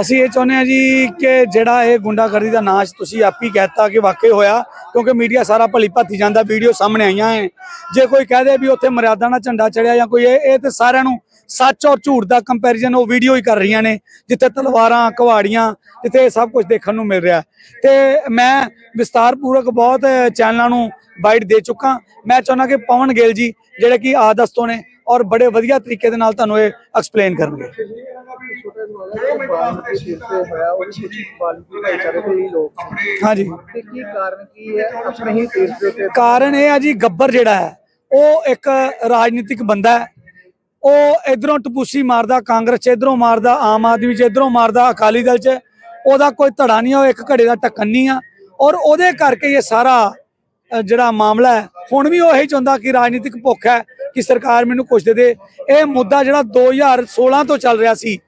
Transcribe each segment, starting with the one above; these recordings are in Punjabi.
ਅਸੀਂ ਇਹ ਚਾਹੁੰਦੇ ਹਾਂ ਜੀ ਕਿ ਜਿਹੜਾ ਇਹ ਗੁੰਡਾਗਰਦੀ ਦਾ ਨਾਚ ਤੁਸੀਂ ਆਪ ਹੀ ਕਹਿਤਾ ਕਿ ਵਾਕਈ ਹੋਇਆ, ਕਿਉਂਕਿ ਮੀਡੀਆ ਸਾਰਾ ਭਲੀ ਭਾਤੀ ਜਾਂਦਾ, ਵੀਡੀਓ ਸਾਹਮਣੇ ਆਈਆਂ ਹੈ ਜੇ ਕੋਈ ਕਹਦੇ ਵੀ ਉੱਥੇ ਮਰਿਆਦਾ ਨਾਲ ਝੰਡਾ ਚੜਿਆ ਜਾਂ ਕੋਈ ਇਹ ਇਹ ਤੇ ਸਾਰਿਆਂ ਨੂੰ ਸੱਚ ਔਰ ਝੂਠ ਦਾ ਕੰਪੈਰੀਜ਼ਨ ਉਹ ਵੀਡੀਓ ਹੀ ਕਰ ਰਹੀਆਂ ਨੇ, ਜਿੱਥੇ ਤਲਵਾਰਾਂ ਕੁਹਾੜੀਆਂ ਜਿੱਥੇ ਇਹ ਸਭ ਕੁਝ ਦੇਖਣ ਨੂੰ ਮਿਲ ਰਿਹਾ। ਤੇ ਮੈਂ ਵਿਸਤਾਰਪੂਰਵਕ ਬਹੁਤ ਚੈਨਲਾਂ ਨੂੰ ਬਾਈਟ ਦੇ ਚੁੱਕਾ। ਮੈਂ ਚਾਹੁੰਦਾ ਕਿ ਪਵਨ ਗਿੱਲ ਜੀ, ਜਿਹੜੇ ਕਿ ਆਦਸਤੋਂ ਨੇ ਔਰ ਬੜੇ ਵਧੀਆ ਤਰੀਕੇ ਦੇ ਨਾਲ ਤੁਹਾਨੂੰ ਇਹ ਐਕਸਪਲੇਨ ਕਰਨਗੇ। ਹਾਂਜੀ। ਤੇ ਕੀ ਕਾਰਨ ਕੀ ਹੈ ਆਪਣੇ ਹੀ ਦੇਸ਼ ਦੇ ਉੱਤੇ ਕਾਰਨ ਇਹ ਆ ਜੀ, ਗੱਬਰ ਜਿਹੜਾ ਹੈ, ਉਹ ਇੱਕ ਰਾਜਨੀਤਿਕ ਬੰਦਾ ਹੈ। ਉਹ ਇਧਰੋਂ ਟਪੂਸੀ ਮਾਰਦਾ, ਕਾਂਗਰਸ ਚ ਇਧਰੋਂ ਮਾਰਦਾ, ਆਮ ਆਦਮੀ ਚ ਇਧਰੋਂ ਮਾਰਦਾ, ਅਕਾਲੀ ਦਲ ਚ। ਉਹਦਾ ਕੋਈ ਧੜਾ ਨਹੀਂ ਉਹ ਇੱਕ ਘੜੇ ਦਾ ਟੱਕਣ ਨਹੀਂ ਆ। ਔਰ ਉਹਦੇ ਕਰਕੇ ਇਹ ਸਾਰਾ ਜਿਹੜਾ ਮਾਮਲਾ ਹੈ, ਹੁਣ ਵੀ ਉਹ ਇਹੀ ਚਾਹੁੰਦਾ ਕਿ ਰਾਜਨੀਤਿਕ ਭੁੱਖ ਹੈ, ਕਿ ਸਰਕਾਰ ਮੈਨੂੰ ਕੁਝ ਦੇ ਦੇ। ਇਹ ਮੁੱਦਾ ਜਿਹੜਾ 2016 ਤੋਂ ਚੱਲ ਰਿਹਾ ਸੀ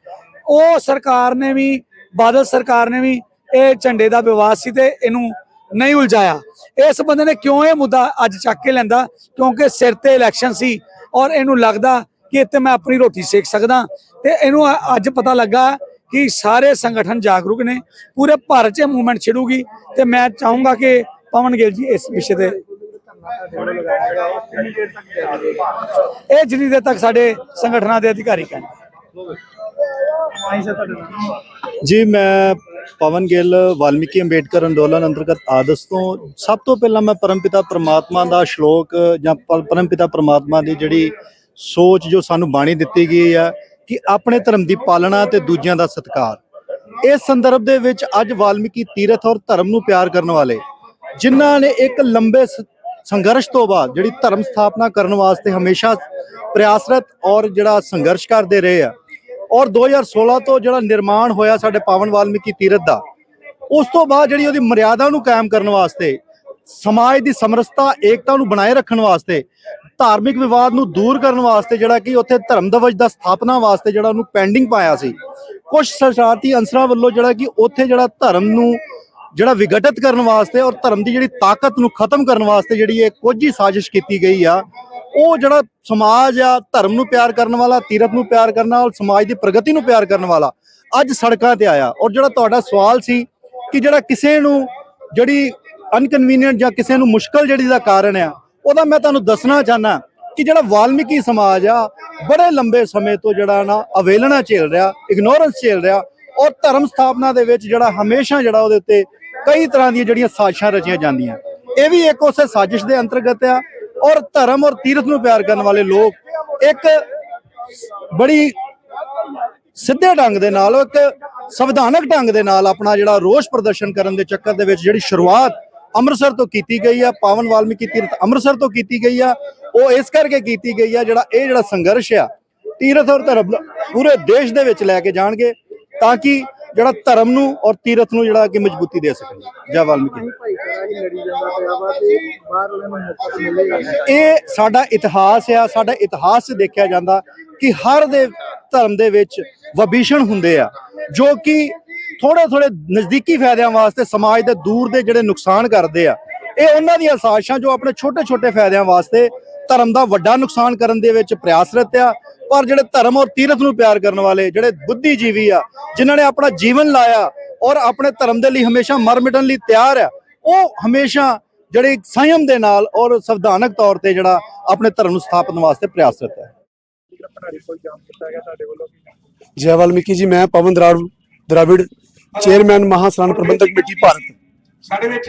ਉਹ ਸਰਕਾਰ ਨੇ ਵੀ, ਬਾਦਲ ਸਰਕਾਰ ਨੇ ਵੀ ਇਹ ਝੰਡੇ ਦਾ ਵਿਵਾਦ ਸੀ ਤੇ ਇਹਨੂੰ ਨਹੀਂ ਉਲਝਾਇਆ। ਇਸ ਬੰਦੇ ਨੇ ਕਿਉਂ ਇਹ ਮੁੱਦਾ ਅੱਜ ਚੱਕ ਕੇ ਲੈਂਦਾ ਕਿਉਂਕਿ ਸਿਰ ਤੇ ਇਲੈਕਸ਼ਨ ਸੀ ਔਰ ਇਹਨੂੰ ਲੱਗਦਾ ਕਿ ਇੱਥੇ ਮੈਂ ਆਪਣੀ ਰੋਟੀ ਸੇਕ ਸਕਦਾ। ਤੇ ਇਹਨੂੰ ਅੱਜ ਪਤਾ ਲੱਗਾ ਕਿ ਸਾਰੇ ਸੰਗਠਨ ਜਾਗਰੂਕ ਨੇ, ਪੂਰੇ ਭਾਰਤ 'ਚ ਮੂਵਮੈਂਟ ਛਿੜੂਗੀ ਤੇ ਮੈਂ ਚਾਹੂੰਗਾ ਕਿ ਪਵਨ ਗਿੱਲ ਜੀ ਇਸ ਵਿਸ਼ੇ ਤੇ ਇਹ ਜਿੰਨੀ ਦੇਰ ਤੱਕ ਸਾਡੇ ਸੰਗਠਨਾਂ ਦੇ ਅਧਿਕਾਰੀ ਕਹਿਣਗੇ। ਜੀ, ਮੈਂ ਪਵਨ ਗਿੱਲ, ਵਾਲਮੀਕੀ ਅੰਬੇਡਕਰ ਅੰਦੋਲਨ ਅੰਤਰਗਤ ਆਦਰਸ਼ ਤੋਂ ਸਭ ਤੋਂ ਪਹਿਲਾਂ ਮੈਂ ਪਰਮਪਿਤਾ ਪ੍ਰਮਾਤਮਾ ਦਾ ਸ਼ਲੋਕ ਜਾਂ ਪ- ਪਰਮਪਿਤਾ ਪ੍ਰਮਾਤਮਾ ਦੀ ਜਿਹੜੀ ਸੋਚ ਜੋ ਸਾਨੂੰ ਬਾਣੀ ਦਿੱਤੀ ਗਈ ਹੈ ਕਿ ਆਪਣੇ ਧਰਮ ਦੀ ਪਾਲਣਾ ਤੇ ਦੂਜਿਆਂ ਦਾ ਸਤਿਕਾਰ। ਇਸ ਸੰਦਰਭ ਦੇ ਵਿੱਚ ਅੱਜ ਵਾਲਮੀਕੀ ਤੀਰਥ ਔਰ ਧਰਮ ਨੂੰ ਪਿਆਰ ਕਰਨ ਵਾਲੇ ਜਿਨ੍ਹਾਂ ਨੇ ਇੱਕ ਲੰਬੇ ਸ- ਸੰਘਰਸ਼ ਤੋਂ ਬਾਅਦ ਜਿਹੜੀ ਧਰਮ ਸਥਾਪਨਾ ਕਰਨ ਵਾਸਤੇ ਹਮੇਸ਼ਾ ਪ੍ਰਯਾਸਰਤ ਔਰ ਜਿਹੜਾ ਸੰਘਰਸ਼ ਕਰਦੇ ਰਹੇ ਆ ਔਰ 2016 ਤੋਂ ਜਿਹੜਾ ਨਿਰਮਾਣ ਹੋਇਆ ਸਾਡੇ ਪਾਵਨ ਵਾਲਮੀਕੀ ਤੀਰਥ ਦਾ, ਉਸ ਤੋਂ ਬਾਅਦ ਜਿਹੜੀ ਉਹਦੀ ਮਰਿਆਦਾ ਨੂੰ ਕਾਇਮ ਕਰਨ ਵਾਸਤੇ, ਸਮਾਜ ਦੀ ਸਮਰਸਤਾ, ਏਕਤਾ ਨੂੰ ਬਣਾਏ ਰੱਖਣ ਵਾਸਤੇ, ਧਾਰਮਿਕ ਵਿਵਾਦ ਨੂੰ ਦੂਰ ਕਰਨ ਵਾਸਤੇ ਜਿਹੜਾ ਕਿ ਉੱਥੇ ਧਰਮ ਦਵਜ ਦਾ ਸਥਾਪਨਾ ਵਾਸਤੇ ਜਿਹੜਾ ਉਹਨੂੰ ਪੈਂਡਿੰਗ ਪਾਇਆ ਸੀ ਕੁਝ ਸ਼ਰਾਰਤੀ ਅੰਸਰਾਂ ਵੱਲੋਂ ਜਿਹੜਾ ਕਿ ਉੱਥੇ ਜਿਹੜਾ ਧਰਮ ਨੂੰ ਜਿਹੜਾ ਵਿਘਟਿਤ ਕਰਨ ਵਾਸਤੇ ਔਰ ਧਰਮ ਦੀ ਜਿਹੜੀ ਤਾਕਤ ਨੂੰ ਖਤਮ ਕਰਨ ਵਾਸਤੇ ਜਿਹੜੀ ਇਹ ਕੋਝੀ ਸਾਜ਼ਿਸ਼ ਕੀਤੀ ਗਈ ਆ ਉਹ ਜਿਹੜਾ ਸਮਾਜ ਆ, ਧਰਮ ਨੂੰ ਪਿਆਰ ਕਰਨ ਵਾਲਾ, ਤੀਰਥ ਨੂੰ ਪਿਆਰ ਕਰਨ ਵਾਲਾ, ਸਮਾਜ ਦੀ ਪ੍ਰਗਤੀ ਨੂੰ ਪਿਆਰ ਕਰਨ ਵਾਲਾ, ਅੱਜ ਸੜਕਾਂ ਤੇ ਆਇਆ। ਔਰ ਜਿਹੜਾ ਤੁਹਾਡਾ ਸਵਾਲ ਸੀ ਕਿ ਜਿਹੜਾ ਕਿਸੇ ਨੂੰ ਜਿਹੜੀ ਅਨਕਨਵੀਨੀਅੰਟ ਜਾਂ ਕਿਸੇ ਨੂੰ ਮੁਸ਼ਕਲ ਜਿਹੜੀ ਦਾ ਕਾਰਨ ਆ, ਉਹਦਾ ਮੈਂ ਤੁਹਾਨੂੰ ਦੱਸਣਾ ਚਾਹਨਾ ਕਿ ਜਿਹੜਾ ਵਾਲਮੀਕੀ ਸਮਾਜ ਆ, ਬੜੇ ਲੰਬੇ ਸਮੇਂ ਤੋਂ ਜਿਹੜਾ ਨਾ ਅਵੇਲਣਾ ਝੇਲ ਰਿਹਾ ਇਗਨੋਰੈਂਸ ਝੇਲ ਰਿਹਾ, ਔਰ ਧਰਮ ਸਥਾਪਨਾ ਦੇ ਵਿੱਚ ਜਿਹੜਾ ਹਮੇਸ਼ਾ ਜਿਹੜਾ ਉਹਦੇ ਉੱਤੇ ਕਈ ਤਰ੍ਹਾਂ ਦੀਆਂ ਜਿਹੜੀਆਂ ਸਾਜ਼ਿਸ਼ਾਂ ਰਚੀਆਂ ਜਾਂਦੀਆਂ। ਇਹ ਵੀ ਇੱਕ ਉਸੇ ਸਾਜ਼ਿਸ਼ ਦੇ ਅੰਤਰਗਤ ਆ ਔਰ ਧਰਮ ਔਰ ਤੀਰਥ ਨੂੰ ਪਿਆਰ ਕਰਨ ਵਾਲੇ ਲੋਕ ਇੱਕ ਬੜੀ ਸਿੱਧੇ ਢੰਗ ਦੇ ਨਾਲ, ਇੱਕ ਸੰਵਿਧਾਨਕ ਢੰਗ ਦੇ ਨਾਲ ਆਪਣਾ ਜਿਹੜਾ ਰੋਸ ਪ੍ਰਦਰਸ਼ਨ ਕਰਨ ਦੇ ਚੱਕਰ ਦੇ ਵਿੱਚ ਜਿਹੜੀ ਸ਼ੁਰੂਆਤ ਅੰਮ੍ਰਿਤਸਰ ਤੋਂ ਕੀਤੀ ਗਈ ਆ, ਪਾਵਨ ਵਾਲਮੀਕੀ ਤੀਰਥ ਅੰਮ੍ਰਿਤਸਰ ਤੋਂ ਕੀਤੀ ਗਈ ਆ, ਉਹ ਇਸ ਕਰਕੇ ਕੀਤੀ ਗਈ ਆ ਜਿਹੜਾ ਇਹ ਜਿਹੜਾ ਸੰਘਰਸ਼ ਆ, ਤੀਰਥ ਔਰ ਧਰਮ ਪੂਰੇ ਦੇਸ਼ ਦੇ ਵਿੱਚ ਲੈ ਕੇ ਜਾਣਗੇ ਤਾਂ ਕਿ ਜਿਹੜਾ ਧਰਮ ਨੂੰ ਔਰ ਤੀਰਥ ਨੂੰ ਜਿਹੜਾ ਕਿ ਮਜ਼ਬੂਤੀ ਦੇ ਸਕਣ। ਜੈ ਵਾਲਮੀਕੀ। ਇਹ ਸਾਡਾ ਇਤਿਹਾਸ ਆ, ਸਾਡਾ ਇਤਿਹਾਸ ਦੇਖਿਆ ਜਾਂਦਾ ਕਿ ਹਰ ਦੇ ਧਰਮ ਦੇ ਵਿੱਚ ਵਭੀਸ਼ਣ ਹੁੰਦੇ ਆ, ਜੋ ਕਿ ਥੋੜੇ ਥੋੜੇ ਨਜ਼ਦੀਕੀ ਫਾਇਦਿਆਂ ਵਾਸਤੇ ਸਮਾਜ ਦੇ ਦੂਰ ਦੇ ਜਿਹੜੇ ਨੁਕਸਾਨ ਕਰਦੇ ਆ, ਇਹ ਉਹਨਾਂ ਦੀਆਂ ਸਾਜ਼ਿਸ਼ਾਂ ਜੋ ਆਪਣੇ ਛੋਟੇ ਛੋਟੇ ਫਾਇਦਿਆਂ ਵਾਸਤੇ ਧਰਮ ਦਾ ਵੱਡਾ ਨੁਕਸਾਨ ਕਰਨ ਦੇ ਵਿੱਚ ਪ੍ਰਯਾਸਰਤ ਆ ਪਰ ਜਿਹੜੇ ਧਰਮ ਔਰ ਤੀਰਥ ਨੂੰ ਪਿਆਰ ਕਰਨ ਵਾਲੇ ਜਿਹੜੇ ਬੁੱਧੀਜੀਵੀ ਆ ਜਿਨ੍ਹਾਂ ਨੇ ਆਪਣਾ ਜੀਵਨ ਲਾਇਆ ਔਰ ਆਪਣੇ ਧਰਮ ਦੇ ਲਈ ਹਮੇਸ਼ਾ ਮਰ ਮਿਟਣ ਲਈ ਤਿਆਰ ਆ ਉਹ ਹਮੇਸ਼ਾ ਜਿਹੜੇ ਸੰਯਮ ਦੇ ਨਾਲ ਔਰ ਸੰਵਿਧਾਨਕ ਤੌਰ ਤੇ ਜਿਹੜਾ ਆਪਣੇ ਧਰਮ ਨੂੰ ਸਥਾਪਨ ਵਾਸਤੇ ਪ੍ਰਯਾਸਰਤ ਹੈ। ਜੈ ਵਾਲਮੀਕੀ ਜੀ ਮੈਂ ਪਵਨ ਦਰਾੜ ਦਰਾਵਿੜ ਚੇਅਰਮੈਨ ਮਹਾਸਰਾਨ ਪ੍ਰਬੰਧਕ ਕਮੇਟੀ ਭਾਰਤ।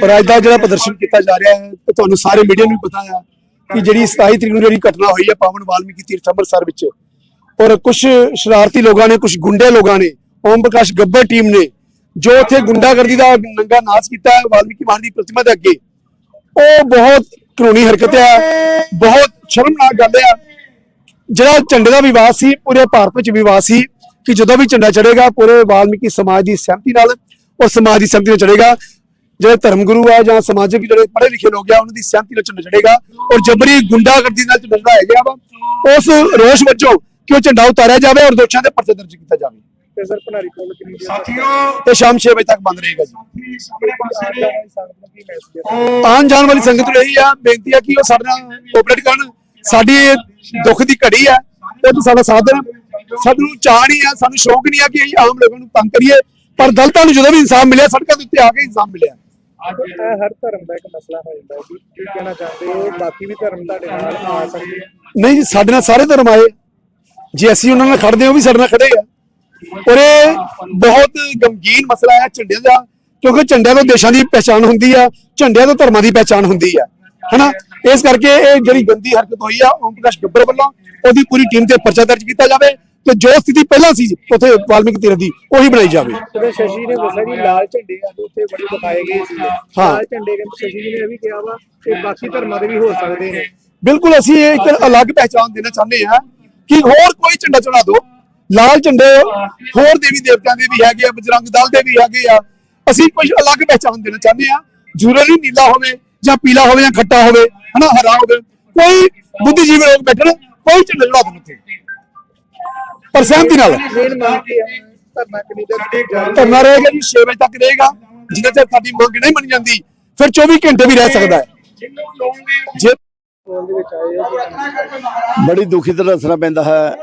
ਪਰ ਅੱਜ ਦਾ ਜਿਹੜਾ ਪ੍ਰਦਰਸ਼ਨ ਕੀਤਾ ਜਾ ਰਿਹਾ ਹੈ ਤੁਹਾਨੂੰ ਸਾਰੇ ਮੀਡੀਆ ਨੂੰ ਵੀ ਪਤਾ ਹੈ ਕਿ ਜਿਹੜੀ 27 ਤਰੀਕ ਨੂੰ ਜਿਹੜੀ ਘਟਨਾ ਹੋਈ ਹੈ ਪਾਵਨ ਵਾਲਮੀਕੀ ਤੀਰਥ ਅੰਮ੍ਰਿਤਸਰ ਵਿੱਚ ਔਰ ਕੁਝ ਸ਼ਰਾਰਤੀ ਲੋਕਾਂ ਨੇ ਕੁਝ ਗੁੰਡੇ ਲੋਕਾਂ ਨੇ, ਓਮ ਪ੍ਰਕਾਸ਼ ਗੱਬਰ ਟੀਮ ਨੇ, ਜੋ ਉੱਥੇ ਗੁੰਡਾਗਰਦੀ ਦਾ ਨੰਗਾ ਨਾਸ਼ ਕੀਤਾ ਹੈ, ਵਾਲਮੀਕੀ ਮਾਨ ਦੀ ਪ੍ਰਤਿਮਾ ਦੇ ਅੱਗੇ, ਉਹ ਬਹੁਤ ਕਾਨੂੰਨੀ ਹਰਕਤ ਹੈ, ਬਹੁਤ ਸ਼ਰਮਨਾਕ ਗੱਲ ਹੈ। ਜਿਹੜਾ ਝੰਡੇ ਦਾ ਵਿਵਾਦ ਸੀ, ਪੂਰੇ ਭਾਰਤ ਵਿੱਚ ਵਿਵਾਦ ਸੀ ਕਿ ਜਦੋਂ ਵੀ ਝੰਡਾ ਚੜੇਗਾ ਪੂਰੇ ਵਾਲਮੀਕੀ ਸਮਾਜ ਦੀ ਸਹਿਮਤੀ ਨਾਲ ਉਹ ਸਮਾਜ ਦੀ ਸਹਿਮਤੀ ਨਾਲ ਚੜੇਗਾ ਜਿਹੜੇ ਧਰਮ ਗੁਰੂ ਆ ਜਾਂ ਸਮਾਜਿਕ ਜਿਹੜੇ ਪੜ੍ਹੇ ਲਿਖੇ ਲੋਕ ਆ ਉਹਨਾਂ ਦੀ ਸਹਿਮਤੀ ਨਾਲ ਝੰਡਾ ਚੜੇਗਾ ਔਰ ਜਬਰੀ ਗੁੰਡਾਗਰਦੀ ਨਾਲ ਝੰਡਾ ਚੜਾਇਆ ਗਿਆ ਵਾ, ਉਸ ਰੋਸ਼ ਵਜੋਂ ਕਿ ਉਹ ਝੰਡਾ ਉਤਾਰਿਆ ਜਾਵੇ ਔਰ ਦੋਸ਼ਾਂ ਦੇ ਪਰਚੇ ਦਰਜ ਕੀਤਾ ਜਾਵੇ? ਤੇ ਸਰ ਭੰਡਾਰੀ ਕੋਲ ਕਿੰਨੀ ਦੇਰ ਤੱਕ? ਤੇ ਸ਼ਾਮ 6 ਵਜੇ ਤੱਕ ਬੰਦ ਰਹੇਗਾ ਜੀ। ਸਾਹਮਣੇ ਪਾਸੇ ਨੂੰ। ਆਉਣ ਜਾਣ ਵਾਲੀ ਸੰਗਤ ਨੂੰ ਇਹੀ ਆ ਬੇਨਤੀ ਆ ਕਿ ਉਹ ਸਾਡੇ ਨਾਲ ਕੋਆਪਰੇਟ ਕਰਨ। ਸਾਡੀ ਦੁੱਖ ਦੀ ਘੜੀ ਆ ਉਹ ਤੋਂ ਸਾਡਾ ਸਾਥ ਦੇਣ ਸਾਨੂੰ ਚਾਹ ਨਹੀਂ ਆ ਸਾਨੂੰ ਸ਼ੌਕ ਨਹੀਂ ਆ ਕਿ ਅਸੀਂ ਆਮ ਲੋਕਾਂ ਨੂੰ ਤੰਗ ਕਰੀਏ। ਪਰ ਦਲਤਾਂ ਨੂੰ ਜਦੋਂ ਵੀ ਇਨਸਾਫ ਮਿਲਿਆ ਸੜਕਾਂ ਦੇ ਉੱਤੇ ਆ ਕੇ ਇਨਸਾਫ ਮਿਲਿਆ। ਹਰ ਧਰਮ ਦਾ ਇੱਕ ਮਸਲਾ ਹੋ ਜਾਂਦਾ ਹੈ ਜੀ। ਕੀ ਕਹਿਣਾ ਚਾਹੁੰਦੇ ਹੋ? ਬਾਕੀ ਵੀ ਧਰਮ ਤੁਹਾਡੇ ਨਾਲ ਆ ਸਕਦੇ ਨਹੀਂ ਜੀ ਸਾਡੇ ਨਾਲ ਸਾਰੇ ਧਰਮ ਆਏ। ਜੇ ਅਸੀਂ ਉਹਨਾਂ ਨਾਲ ਖੜਦੇ ਹਾਂ ਉਹ ਵੀ ਸਾਡੇ ਨਾਲ ਖੜੇ ਆ। ਔਰ ਇਹ ਬਹੁਤ ਗਮਗੀਨ ਮਸਲਾ ਹੈ ਝੰਡਿਆਂ ਦਾ ਕਿਉਂਕਿ ਝੰਡਿਆਂ ਤੋਂ ਦੇਸ਼ਾਂ ਦੀ ਪਹਿਚਾਣ ਹੁੰਦੀ ਆ ਝੰਡਿਆਂ ਤੋਂ ਧਰਮਾਂ ਦੀ ਪਹਿਚਾਣ ਹੁੰਦੀ ਆ ਹਨਾ? ਇਸ ਕਰਕੇ ਇਹ ਜਿਹੜੀ ਗੰਦੀ ਹਰਕਤ ਹੋਈ ਆ ਓਮ ਪ੍ਰਕਾਸ਼ ਗੱਬਰ ਵੱਲੋਂ ਉਹਦੀ ਪੂਰੀ ਟੀਮ ਤੇ ਪਰਚਾ ਦਰਜ ਕੀਤਾ ਜਾਵੇ ਤੇ ਜੋ ਸਥਿਤੀ ਪਹਿਲਾਂ ਸੀ ਉੱਥੇ ਵਾਲਮੀਕ ਤੀਰਥ ਦੀ ਉਹੀ ਬਣਾਈ ਜਾਵੇ। ਤੇ ਸ਼ਸ਼ੀ ਨੇ ਦੱਸਿਆ ਜੀ ਲਾਲ ਝੰਡੇ ਆ ਉੱਥੇ ਬੜੇ ਦਿਖਾਏ ਗਏ ਸੀ। ਹਾਂ। ਲਾਲ ਝੰਡੇ ਕਹਿੰਦੇ ਸ਼ਸ਼ੀ ਜੀ ਨੇ ਇਹ ਵੀ ਕਿਹਾ ਵਾ ਕਿ ਬਾਕੀ ਧਰਮਾਂ ਦੇ ਵੀ ਹੋ ਸਕਦੇ ਨੇ। ਬਿਲਕੁਲ ਅਸੀਂ ਇਹ ਇੱਕ ਅਲੱਗ ਪਹਿਚਾਣ ਦੇਣਾ ਚਾਹੁੰਦੇ ਹਾਂ। ਕਿ ਹੋਰ ਕੋਈ ਝੰਡਾ ਚੜਾ ਦਿਓ। ਲਾਲ ਝੰਡੇ ਹੋਰ ਦੇਵੀ ਦੇਵਤਿਆਂ ਦੇ ਵੀ ਹੈਗੇ ਆ ਬਜਰੰਗ ਦਲ ਦੇ ਵੀ ਹੈਗੇ ਆ। ਅਸੀਂ ਕੁਝ ਅਲੱਗ ਪਹਿਚਾਣ ਦੇਣਾ ਚਾਹੁੰਦੇ ਹਾਂ। ਜ਼ਰੂਰੀ ਨੀਲਾ ਹੋਵੇ ਜਾਂ ਪੀਲਾ ਹੋਵੇ ਜਾਂ ਖੱਟਾ ਹੋਵੇ ਹਨਾ ਹਰਾ ਹੋਵੇ। ਕੋਈ ਬੁੱਧੀਜੀਵੀ ਲੋਕ ਬੈਠਣ ਕੋਈ ਝੰਡਾ ਚੜਾ ਦੇਣ ਉੱਥੇ। ਪਰ ਸਹਿਮਤੀ ਨਾਲ। ਮੇਨ ਧਰਨਾ ਰਹੇਗਾ ਜੀ 6 ਵਜੇ ਤੱਕ ਰਹੇਗਾ। ਜਿੰਨਾ ਚਿਰ ਸਾਡੀ ਮੰਗ ਨਹੀਂ ਬਣ ਜਾਂਦੀ ਫਿਰ 24 ਘੰਟੇ ਵੀ ਰਹਿ ਸਕਦਾ ਹੈ। ਜੇ ਦੇ ਵਿੱਚ ਆਏ ਆ ਬੜੀ ਦੁਖੀ ਦਾ ਦੱਸਣਾ ਪੈਂਦਾ ਹੈ।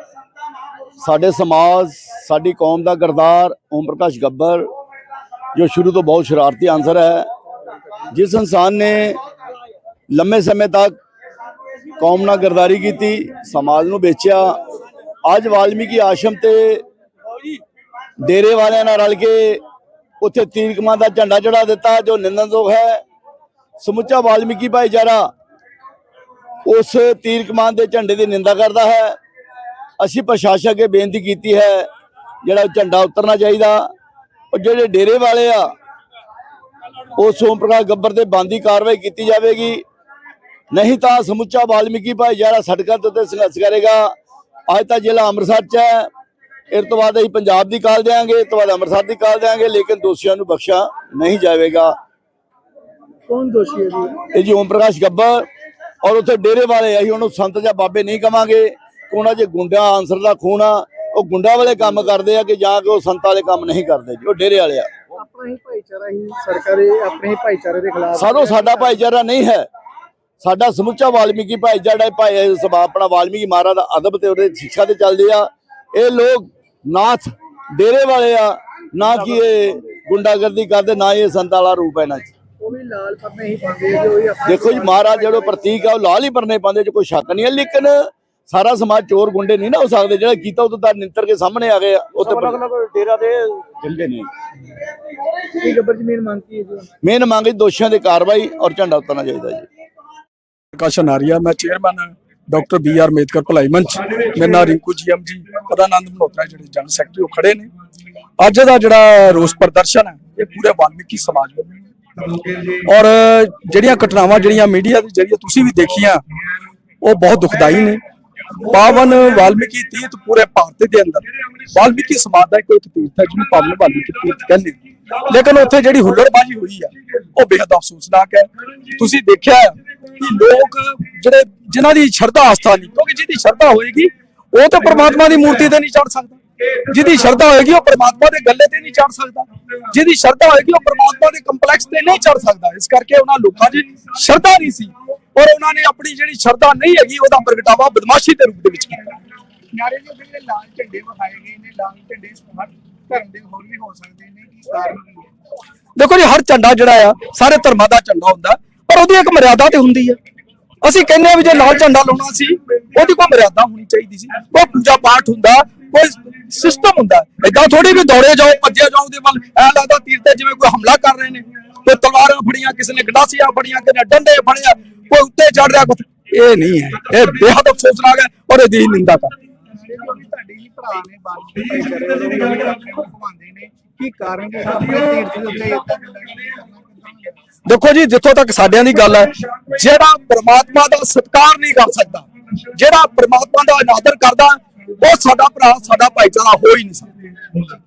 ਸਾਡੇ ਸਮਾਜ, ਸਾਡੀ ਕੌਮ ਦਾ ਗਰਦਾਰ ਓਮ ਪ੍ਰਕਾਸ਼ ਗੱਬਰ ਜੋ ਸ਼ੁਰੂ ਤੋਂ ਬਹੁਤ ਸ਼ਰਾਰਤੀ ਆਨਸਰ ਹੈ। ਜਿਸ ਇਨਸਾਨ ਨੇ ਲੰਮੇ ਸਮੇਂ ਤੱਕ ਕੌਮ ਨਾਲ ਗਰਦਾਰੀ ਕੀਤੀ, ਸਮਾਜ ਨੂੰ ਵੇਚਿਆ, ਅੱਜ ਵਾਲਮੀਕੀ ਆਸ਼ਰਮ ਤੇ ਡੇਰੇ ਵਾਲਿਆਂ ਨਾਲ ਰਲ ਕੇ ਉੱਥੇ ਤੀਰ ਕਮਾਨ ਦਾ ਝੰਡਾ ਚੜਾ ਦਿੱਤਾ, ਜੋ ਨਿੰਦਨਯੋਗ ਹੈ। ਸਮੁੱਚਾ ਵਾਲਮੀਕੀ ਭਾਈਚਾਰਾ ਉਸ ਤੀਰ ਕਮਾਨ ਦੇ ਝੰਡੇ ਦੀ ਨਿੰਦਾ ਕਰਦਾ ਹੈ। ਅਸੀਂ ਪ੍ਰਸ਼ਾਸਨ ਅੱਗੇ ਬੇਨਤੀ ਕੀਤੀ ਹੈ ਜਿਹੜਾ ਝੰਡਾ ਉਤਰਨਾ ਚਾਹੀਦਾ। ਉਹ ਜਿਹੜੇ ਡੇਰੇ ਵਾਲੇ ਆ ਉਹ ਸੋਮ ਪ੍ਰਕਾਸ਼ ਗੱਬਰ ਤੇ ਬੰਦੀ ਕਾਰਵਾਈ ਕੀਤੀ ਜਾਵੇਗੀ। ਨਹੀਂ ਤਾਂ ਸਮੁੱਚਾ ਵਾਲਮੀਕੀ ਭਾਈਚਾਰਾ ਸੜਕਾਂ ਦੇ ਉੱਤੇ ਸੰਘਰਸ਼ ਕਰੇਗਾ। ਅੱਜ ਤਾਂ ਜ਼ਿਲ੍ਹਾ ਅੰਮ੍ਰਿਤਸਰ ਚ ਹੈ। ਇਸ ਤੋਂ ਬਾਅਦ ਅਸੀਂ ਪੰਜਾਬ ਦੀ ਕਾਲ ਦੇਾਂਗੇ ਇਸ ਤੋਂ ਬਾਅਦ ਅੰਮ੍ਰਿਤਸਰ ਦੀ ਕਾਲ ਦੇਾਂਗੇ ਲੇਕਿਨ ਦੋਸ਼ੀਆਂ ਨੂੰ ਬਖਸ਼ਾ ਨਹੀਂ ਜਾਵੇਗਾ। ਕੌਣ ਦੋਸ਼ੀ ਹੈ ਜੀ? ਇਹ ਜੀ ਓਮ ਪ੍ਰਕਾਸ਼ ਗੱਬਰ ਔਰ ਉੱਥੇ ਡੇਰੇ ਵਾਲੇ ਅਸੀਂ ਉਹਨੂੰ ਸੰਤ ਜਾਂ ਬਾਬੇ ਨਹੀਂ ਕਵਾਂਗੇ ਉਹਨਾਂ 'ਚ ਗੁੰਡਾ ਆਨਸਰ ਦਾ ਖੂਨ ਆ ਉਹ ਗੁੰਡਾ ਵਾਲੇ ਕੰਮ ਕਰਦੇ ਆ ਕਿ ਜਾਂ ਕਿ ਉਹ ਸੰਤਾਂ ਵਾਲੇ ਕੰਮ ਨਹੀਂ ਕਰਦੇ ਜੀ ਉਹ ਡੇਰੇ ਵਾਲੇ ਆ। ਆਪਣਾ ਹੀ ਭਾਈਚਾਰਾ ਹੀ ਸੜਕਾਂ ਦੇ ਆਪਣੇ ਹੀ ਭਾਈਚਾਰੇ ਦੇ ਖਿਲਾਫ। ਸਾਡੋ ਸਾਡਾ ਭਾਈਚਾਰਾ ਨਹੀਂ ਹੈ। ਸਾਡਾ ਸਮੁੱਚਾ ਵਾਲਮੀਕੀ ਭਾਈਚਾਰਾ ਭਾਈ ਸਭਾ ਆਪਣਾ ਵਾਲਮੀਕੀ ਮਹਾਰਾਜ ਦਾ ਅਦਬ ਤੇ ਉਹਦੇ ਸਿੱਖਿਆ ਤੇ ਚੱਲਦੇ ਆ। ਇਹ ਲੋਕ ਨਾਥ ਡੇਰੇ ਵਾਲੇ ਆ ਨਾ ਕਿ ਇਹ ਗੁੰਡਾਗਰਦੀ ਕਰਦੇ ਨਾ ਇਹ ਸੰਤਾਂ ਵਾਲਾ ਰੂਪ ਹੈ 'ਚ। ਉਹ ਵੀ ਲਾਲ ਪਰਨੇ ਹੀ ਪਾਉਂਦੇ ਆ ਜੀ ਉਹ ਹੀ ਆਪਣਾ ਦੇਖੋ ਜੀ ਮਹਾਰਾਜ ਜਿਹੜਾ ਪ੍ਰਤੀਕ ਆ। ਉਹ ਲਾਲ ਹੀ ਪਰਨੇ ਪਾਉਂਦੇ ਚ ਕੋਈ ਸ਼ੱਕ ਨਹੀਂ ਹੈ ਲੇਕਿਨ ਸਾਰਾ ਸਮਾਜ ਚੋਰ ਗੁੰਡੇ ਨਹੀਂ ਨਾ ਹੋ ਸਕਦੇ ਜਿਹੜਾ ਕੀਤਾ ਉਹ ਤਾਂ ਨਿੰਤਰ ਕੇ ਸਾਹਮਣੇ ਆ ਗਏ ਤੇ ਡੇਰਾ ਦੇ ਦਿੰਦੇ ਨਹੀਂ ਕੀ ਗੱਬਰ ਜ਼ਮੀਨ ਮੰਗ ਕੀ ਹੈ ਜੀ ਮੇਨ ਮੰਗ ਹੈ ਦੋਸ਼ੀਆਂ ਦੇ ਕਾਰਵਾਈ ਔਰ ਝੰਡਾ ਉਤਰਨਾ ਚਾਹੀਦਾ ਜੀ। ਪ੍ਰਕਾਸ਼ ਨਾਰੀਆ ਮੈਂ chairman doctor B R Ambedkar ਭਲਾਈ ਮੰਚ। ਮੇਰਾ ਨਾਮ ਰਿੰਕੂ ਜੀਐਮ ਜੀ ਪਦਾਨੰਦ ਮਲਹੋਤਰਾ ਜਿਹੜੇ ਜਨਰਲ ਸੈਕਟਰੀ ਉਹ ਖੜੇ ਨੇ। ਅੱਜ ਦਾ ਜਿਹੜਾ ਰੋਸ ਪ੍ਰਦਰਸ਼ਨ ਹੈ ਇਹ ਪੂਰੇ ਵਾਲਮੀਕੀ ਸਮਾਜ ਵੱਲੋਂ। ਔਰ ਜਿਹੜੀਆਂ ਘਟਨਾਵਾਂ ਜਿਹੜੀਆਂ ਮੀਡੀਆ ਦੇ ਜ਼ਰੀਏ ਤੁਸੀਂ ਵੀ ਦੇਖੀਆਂ, ਉਹ ਬਹੁਤ ਦੁਖਦਾਈ ਨੇ। ਪਾਵਨ ਵਾਲਮੀਕੀ ਤੀਰਥ ਪੂਰੇ ਭਾਰਤ ਦੇ ਅੰਦਰ। ਵਾਲਮੀਕੀ ਸਮਾਜ ਦਾ ਇੱਕ ਤੀਰਥ ਹੈ, ਜਿਹਨੂੰ ਪਾਵਨ ਵਾਲਮੀਕੀ ਤੀਰਥ ਕਹਿੰਦੇ ਲੇਕਿਨ ਉੱਥੇ ਜਿਹੜੀ ਹੁੱਲੜਬਾਜ਼ੀ ਹੋਈ ਆ, ਉਹ ਬੇਹੱਦ ਅਫਸੋਸਨਾਕ ਹੈ। ਤੁਸੀਂ ਦੇਖਿਆ ਕਿ ਲੋਕ ਜਿਹੜੇ, ਜਿਨ੍ਹਾਂ ਦੀ ਸ਼ਰਧਾ ਆਸਥਾ ਨਹੀਂ, ਕਿਉਂਕਿ ਜਿਹਦੀ ਸ਼ਰਧਾ ਹੋਏਗੀ, ਉਹ ਤਾਂ ਪ੍ਰਮਾਤਮਾ ਦੀ ਮੂਰਤੀ ਤੇ ਨਹੀਂ ਚੜ ਸਕਦਾ। ਜਿਹਦੀ ਸ਼ਰਧਾ ਹੋਏਗੀ ਉਹ ਪ੍ਰਮਾਤਮਾ ਦੇ ਗੱਲੇ ਤੇ ਨਹੀਂ ਚੜ ਸਕਦਾ। ਜਿਹਦੀ ਸ਼ਰਧਾ ਹੋਏਗੀ ਉਹ ਪ੍ਰਮਾਤਮਾ ਦੇ ਕੰਪਲੈਕਸ ਤੇ ਨਹੀਂ ਚੜ ਸਕਦਾ। ਇਸ ਕਰਕੇ ਉਹਨਾਂ ਲੋਕਾਂ 'ਚ ਸ਼ਰਧਾ ਨਹੀਂ ਸੀ। ਔਰ ਉਹਨਾਂ ਨੇ ਆਪਣੀ ਜਿਹੜੀ ਸ਼ਰਧਾ ਨਹੀਂ ਹੈਗੀ ਉਹਦਾ ਪ੍ਰਗਟਾਵਾ ਬਦਮਾਸ਼ੀ ਦੇ ਰੂਪ ਦੇ ਵਿੱਚ ਕੀਤਾ। ਨਾਰੇ ਦੇ ਜਿਹੜੇ ਲਾਲ ਝੰਡੇ ਵਿਖਾਏ ਗਏ ਨੇ ਲਾਲ ਝੰਡੇ ਹਰ ਧਰਮ ਦੇ ਹੋਰ ਵੀ ਹੋ ਸਕਦੇ ਨੇ ਕੀ ਕਾਰਨ ਕੀ ਹੈ ਦੇਖੋ ਜੀ ਹਰ ਝੰਡਾ ਜਿਹੜਾ ਆ ਸਾਰੇ ਧਰਮਾਂ ਦਾ ਝੰਡਾ ਹੁੰਦਾ। ਪਰ ਉਹਦੀ ਇੱਕ ਮਰਿਆਦਾ ਤੇ ਹੁੰਦੀ ਆ। ਅਸੀਂ ਕਹਿੰਦੇ ਆ ਵੀ ਜੇ ਲਾਲ ਝੰਡਾ ਲਾਉਣਾ ਸੀ, ਉਹਦੀ ਕੋਈ ਮਰਿਆਦਾ ਹੋਣੀ ਚਾਹੀਦੀ ਸੀ। ਉਹ ਪੂਜਾ ਪਾਠ ਹੁੰਦਾ, ਕੋਈ ਸਿਸਟਮ ਹੁੰਦਾ। ਏਦਾਂ ਥੋੜੀ ਵੀ ਦੌੜੇ ਜਾਓ ਭੱਜੇ ਜਾਓ ਉਹਦੇ ਵੱਲ। ਐ ਲੱਗਦਾ ਤੀਰ ਤੇ ਜਿਵੇਂ ਕੋਈ ਹਮਲਾ ਕਰ ਰਹੇ ਨੇ। ਕੋਈ ਤਲਵਾਰਾਂ ਫੜੀਆਂ, ਕਿਸੇ ਨੇ ਗਡਾਸੀਆਂ ਫੜੀਆਂ, ਕਿਸੇ ਨੇ ਡੰਡੇ ਫੜਿਆ, ਕੋਈ ਉੱਤੇ ਚੜ ਰਿਹਾ, ਕੁਛ। ਇਹ ਨਹੀਂ ਹੈ। ਇਹ ਬੇहद ਅਫਸੋਸਨਾਕ ਹੈ ਔਰ ਇਹਦੀ ਨਿੰਦਾ ਕਰ। ਤੁਹਾਡੇ ਹੀ ਭਰਾ ਨੇ ਬਾਕੀ ਭਾਈਚਾਰੇ ਦੇ ਲੋਕ ਨੇ, ਕੀ ਕਾਰਨ ਕੀ ਆਪਣੇ ਤੀਰਥ ਦੇ ਉੱਤੇ ਇਦਾਂ ਦੇਖੋ ਜੀ, ਜਿੱਥੋਂ ਤੱਕ ਸਾਡਿਆਂ ਦੀ ਗੱਲ ਹੈ, ਜਿਹੜਾ ਪ੍ਰਮਾਤਮਾ ਦਾ ਸਤਿਕਾਰ ਨਹੀਂ ਕਰ ਸਕਦਾ, ਜਿਹੜਾ ਪ੍ਰਮਾਤਮਾ ਦਾ ਅਨਾਦਰ ਕਰਦਾ, ਉਹ ਸਾਡਾ ਭਰਾ, ਸਾਡਾ ਭਾਈਚਾਰਾ ਹੋ ਹੀ ਨਹੀਂ ਸਕਦਾ।